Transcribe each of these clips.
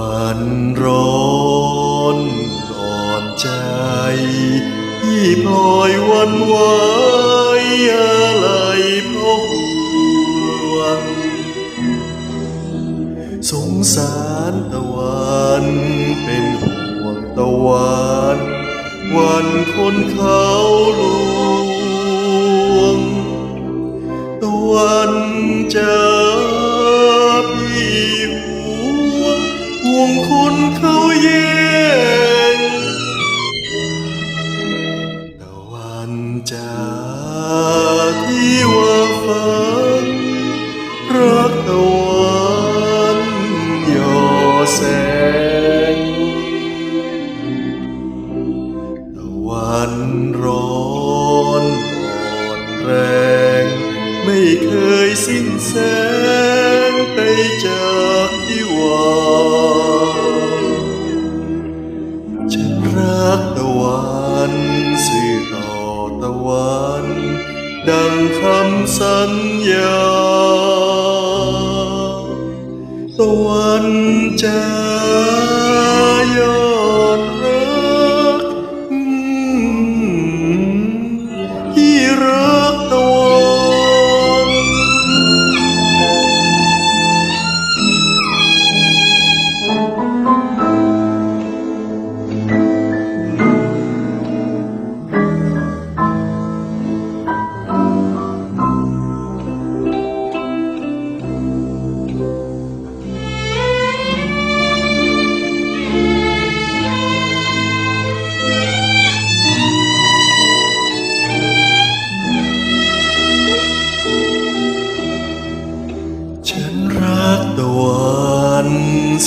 วันร้อนก่อนใจที่พลอยวันวายอะไรเพราะห่วงสงสารตะวันเป็นห่วงตะวันวันคนเขาลวงตะวันเจอ เขาแย่งตะวันจะที่ว่าฝันรักตะวันย่อแสงตะวันร้อนอ่อนแรง ไม่เคยสิ้นแสง ฉันรักตะวันสื่อต่อตะวัน ดังคำสัญญา ตะวันจา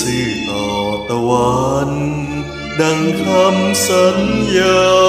สื่อต่อตะวัน ดังคำสัญญา